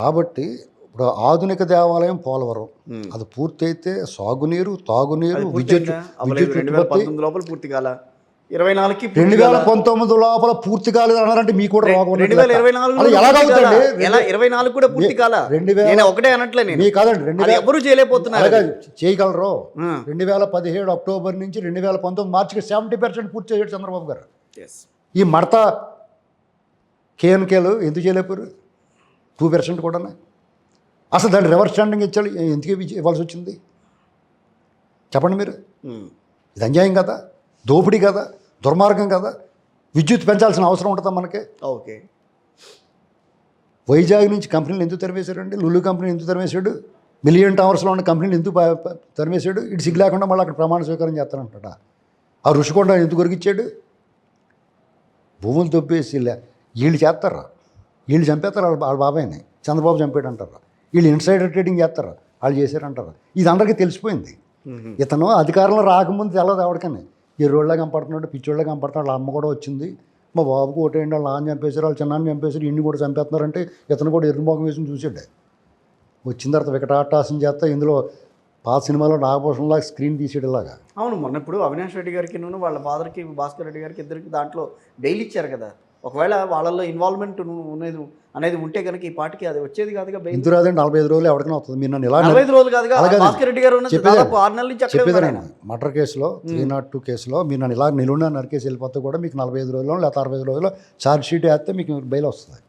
కాబట్టి ఇప్పుడు ఆధునిక దేవాలయం పోలవరం. అది పూర్తయితే సాగునీరు తాగునీరు విద్యుత్ విద్యుత్ లోపల పూర్తి కాల. ఇరవై నాలుగుకి రెండు వేల? పంతొమ్మిది లోపల పూర్తి కాలేదు అన్నారంటే మీకు కూడా రోగం రెండు వేల ఇరవై నాలుగు అది ఎలాగవుతుంది ఎలా? ఇరవై నాలుగు కూడా పూర్తి కాల. రెండు వేల- ఒకటే అనట్లే నేను. మీ కాదండి రెండు వేల ఎవరు చేయలేకపోతున్నారు చేయగలరు. రెండు వేల పదిహేడు అక్టోబర్ నుంచి రెండు వేల పంతొమ్మిది మార్చికి సెవెంటీ పర్సెంట్ పూర్తి చేశాడు చంద్రబాబు గారు. ఈ మడత కేఎన్కేలు ఎందుకు చేయలేపారు టూ పర్సెంట్ కూడా అసలు దాన్ని రివర్స్ స్టాండింగ్ ఇచ్చాలి ఎందుకు ఇవ్వ- ఇవ్వాల్సి వచ్చింది? చెప్పండి మీరు. ఇది అన్యాయం కదా దోపిడీ కదా దుర్మార్గం కదా విద్యుత్ పెంచాల్సిన అవసరం ఉంటుందా మనకి? ఓకే. వైజాగ్ నుంచి కంపెనీలు ఎందుకు తరివేశాడండి లులు కంపెనీ ఎందుకు తరివేశాడు మిలియన్ టవర్స్లో ఉన్న కంపెనీలు ఎందుకు తరివేశాడు ఇటు సిగ్గు లేకుండా మళ్ళీ అక్కడ ప్రమాణ స్వీకారం చేస్తానంటాడా? ఆ ఋషికొండ ఎందుకు కొరికిచ్చాడు? భూములు తొప్పేసి వీళ్ళు చేస్తారా? వీళ్ళు చంపేస్తారు వాళ్ళ వాళ్ళ బాబాయ్ని. చంద్రబాబు చంపాడు అంటారా వీళ్ళు ఇన్సైడర్ ట్రేడింగ్ చేస్తారా. వాళ్ళు చేశారంటారా. ఇది అందరికీ తెలిసిపోయింది. ఇతను అధికారంలో రాకముందు తెల్లదు ఎవరికని. ఈ రోడ్లో కనపడుతున్నాడు పిచ్చోళ్ళగా కనపడుతున్నాడు వాళ్ళ అమ్మ కూడా వచ్చింది. మా బాబుకు ఓటేయండి వాళ్ళ నాన్న చంపేశారు వాళ్ళ చిన్నాన్ని చంపేశారు ఇన్ని కూడా చంపేస్తున్నారంటే ఇతను కూడా ఎర్రమోగం వేసుకుని చూసాడు వచ్చిన తర్వాత వికటాటాసం చేస్తా ఇందులో పాత సినిమాలో నాగభూషణలాగా స్క్రీన్ తీసేడు ఇలాగా. అవును మొన్న ఇప్పుడు అవినాష్ రెడ్డి గారికి వాళ్ళ ఫాదర్కి భాస్కర్ రెడ్డి గారికి ఇద్దరికి దాంట్లో బెయిల్ ఇచ్చారు కదా. ఒకవేళ వాళ్ళల్లో ఇన్వాల్వ్మెంట్ ఉన్నది అనేది ఉంటే కనుక ఈ పార్టీకి అది వచ్చేది కాదుగా బెయిల్. రాదండి నలభై ఐదు రోజులు ఎవరికైనా వస్తుంది. మీరు నన్ను ఇలా నలభై ఐదు రోజులు కాదుగా భాస్కర్ రెడ్డి గారు. దాదాపు ఆరు నెలల నుంచి ఆయన. మర్డర్ కేసులో త్రీ నాట్ టూ కేసులో మీరు నన్ను ఇలా నిలువున నరికేసి వెళ్ళిపోతే కూడా మీకు నలభై ఐదు రోజుల్లో లేకపోతే అరవై ఐదు రోజుల్లో ఛార్జ్ షీట్ వేస్తే మీకు బెయిల్ వస్తుంది.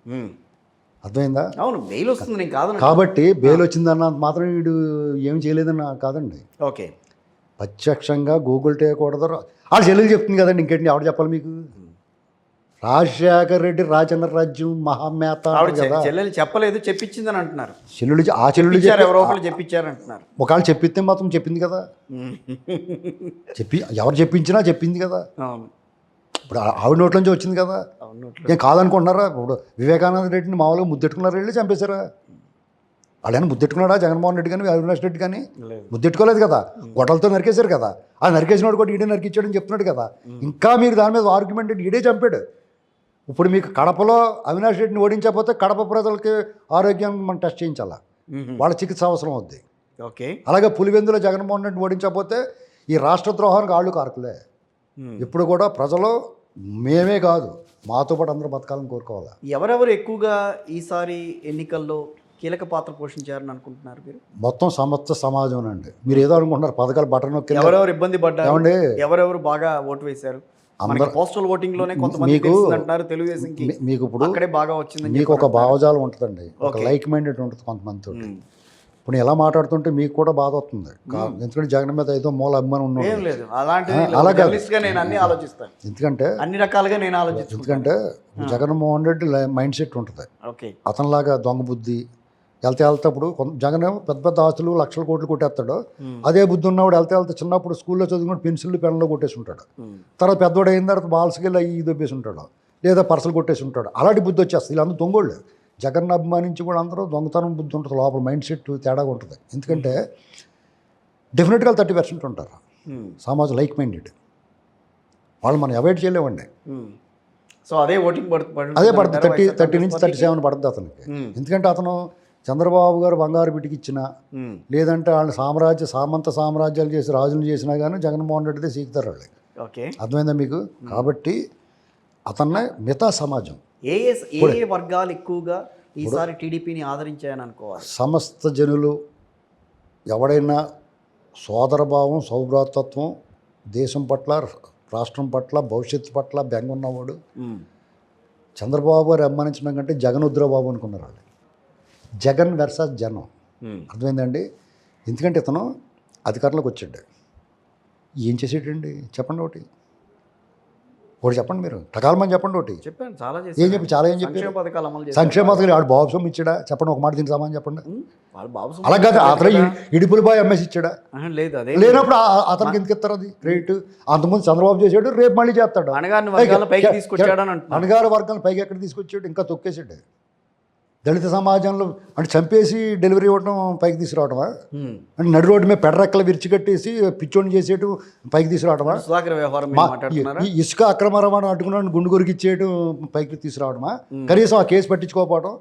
అర్థమైందా? అవును బెయిల్ వస్తుంది నేను కాదు కాబట్టి బెయిల్ వచ్చిందన్న మాత్రం వీడు ఏం చేయలేదన్న కాదండి. ఓకే. ప్రత్యక్షంగా గూగుల్ చేయకూడదు. వాళ్ళ చెల్లెలు చెప్తుంది కదండి ఇంకేంటి ఎవరు చెప్పాలి మీకు? రాజశేఖర్ రెడ్డి రాజేంద్ర రాజ్యం మహామేత చెల్లెలు చెప్పలేదు చెప్పించిందని అంటున్నారు. చెల్లుడు చె- ఆ చెప్పి ఎవరో ఒకరు చెప్పించారు అంటున్నారు ఒకవేళ చెప్పిస్తే మాత్రం చెప్పింది కదా. చెప్పి ఎవరు చెప్పించినా చెప్పింది కదా. ఇప్పుడు ఆవిడ నోట్ల నుంచి వచ్చింది కదా. ఏం కాదనుకుంటున్నారా? ఇప్పుడు వివేకానంద రెడ్డిని మామూలుగా ముద్దెట్టుకున్నారు వెళ్ళి చంపేశారా? వాళ్ళైనా ముద్దెట్టుకున్నాడా? జగన్మోహన్ రెడ్డి కానీ అవినాష్ రెడ్డి కానీ లేదు. ముద్దెట్టుకోలేదు కదా. గొడవలతో నరికేశారు కదా. ఆ నరికేసినోడు కూడా ఈడే నరికిచ్చాడని చెప్తున్నాడు కదా. ఇంకా మీరు దాని మీద ఆర్గ్యుమెంట్? ఈడే చంపాడు. ఇప్పుడు మీకు కడపలో అవినాష్ రెడ్డిని ఓడించకపోతే కడప ప్రజలకి ఆరోగ్యం మనం టెస్ట్ చేయించాలా? వాళ్ళ చికిత్స అవసరం అవుద్ది. ఓకే. అలాగే పులివెందులో జగన్మోహన్ రెడ్డిని ఓడించకపోతే ఈ రాష్ట్ర ద్రోహానికి ఆళ్ళు కారకులే. ఇప్పుడు కూడా ప్రజలు మేమే కాదు మాతో పాటు అందరూ బతకాలని కోరుకోవాలా? ఎవరెవరు ఎక్కువగా ఈసారి ఎన్నికల్లో కీలక పాత్ర పోషించారని అనుకుంటున్నారు మీరు? మొత్తం సమస్త సమాజం అండి మీరు ఏదో అనుకుంటున్నారు పథకాలు బటన్ నొక్కి ఎవరెవరు ఇబ్బంది పడ్డారు? ఎవరెవరు బాగా ఓటు వేశారు? పోస్టల్ ఓటింగ్లోనే కొంతమంది అంటున్నారు తెలుగుదేశంకి. మీకు ఇప్పుడు అక్కడే బాగా వచ్చిందని మీకు ఒక భావజాలం ఉంటుందండి. ఒక. లైక్ మైండెడ్ ఉంటుంది కొంతమందితో. ఇప్పుడు ఎలా మాట్లాడుతుంటే మీకు కూడా బాధ కా- ఎందుకంటే జగన్ మీద ఏదో మూల అభిమానం ఉన్నాడు. ఎందుకంటే అన్ని రకాలుగా నేను ఆలోచిస్తాను ఎందుకంటే జగన్మోహన్ రెడ్డి మైండ్ సెట్ ఉంటుంది. అతనిలాగా దొంగ బుద్ధి వెళ్తే వెళ్తేప్పుడు కొంత జగన్ పెద్ద పెద్ద ఆస్తులు లక్షల కోట్లు కొట్టేస్తాడు. అదే బుద్ధి ఉన్నవాడు వెళ్తే వెళ్తే చిన్నప్పుడు స్కూల్లో చదువుకుని పెన్సిల్ పెన్లో కొట్టేసి ఉంటాడు. తర్వాత పెద్దవాడు అయిన తర్వాత బాల్స్కెళ్ళి అయ్యి దొబ్బేసి ఉంటాడు. లేదా పర్సలు కొట్టేసి ఉంటాడు అలాంటి బుద్ధి వచ్చేస్తుంది. వీళ్ళందరూ దొంగోళ్ళు. జగన్ అభిమానించి కూడా అందరూ దొంగతనం బుద్ధి ఉంటుంది. లోపల మైండ్ సెట్ తేడాగా ఉంటుంది. ఎందుకంటే డెఫినెట్గా థర్టీ పర్సెంట్ ఉంటారు. సమాజం లైక్ మైండెడ్ వాళ్ళు మనం అవాయిడ్ చేయలేమండి. సో అదే ఓటింగ్ పడుతుంది. అదే పడుతుంది. థర్టీ థర్టీ నుంచి థర్టీ సెవెన్ పడుతుంది అతనికి. ఎందుకంటే అతను చంద్రబాబు గారు బంగారు ఉమ్. లేదంటే వాళ్ళ సామ్రాజ్య సామంత సామ్రాజ్యాలు చేసి రాజులు చేసినా కానీ జగన్మోహన్ రెడ్డిదే సీకుతారు వాళ్ళు ఓకే. అర్థమైందా మీకు? కాబట్టి అతన్నే మిగతా సమాజం. ఏ ఏ వర్గాలు ఎక్కువగా ఈసారి టీడీపీని ఆదరించాయని అనుకోవాలి? సమస్త జనులు ఎవడైనా సోదరభావం సౌభ్రాతత్వం దేశం పట్ల రాష్ట్రం పట్ల భవిష్యత్తు పట్ల బెంగ ఉన్నవాడు. చంద్రబాబు గారు అమ్మానించడం కంటే జగన్ ఉద్రబాబు అనుకున్నారు వాళ్ళు. జగన్ వెర్సస్ జనం. అర్థమైందండి? ఎందుకంటే ఇతను అధికారంలోకి వచ్చాడు. ఏం చేసేటండి? చెప్పండి ఒకటి. ఒకటి చెప్పండి మీరు. టకాలమని చెప్పండి ఒకటి. చెప్పాను చాలా ఏం చెప్పి చాలా ఏం చేశారు. సంక్షేమ పథకాలు ఆడు బాబు సొమ్ము ఇచ్చాడా? చెప్పండి ఒక మాట సమాధానం చెప్పండి. అలా కాదు అతను. ఇడుపుల బాయ్ అమ్మేసి ఇచ్చాడా? లేదు అదే. లేనప్పుడు అతనికి ఎందుకు ఇస్తారు అది? క్రెడిట్ అంతకుముందు చంద్రబాబు చేసాడు రేపు మళ్ళీ చేస్తాడు. అనగారిన వర్గాలను పైకి తీసుకొచ్చాడని అంటున్నారు. అణగారు వర్గాలను పైకి ఎక్కడ తీసుకొచ్చాడు? ఇంకా తొక్కేసాడు దళిత సమాజంలో అంటే చంపేసి డెలివరీ ఇవ్వడం పైకి తీసుకురావడమా. అంటే నడి రోడ్డు మీద పెడరెక్కలు విరిచికట్టేసి పిచ్చోని చేసేయడం పైకి తీసుకురావడమా ఇసుక అక్రమ రవాణా అడ్డుకున్నాడు గుండు కొరికి ఇచ్చేయడం పైకి తీసుకురావడమా కనీసం ఆ కేసు పట్టించుకోకపోవడం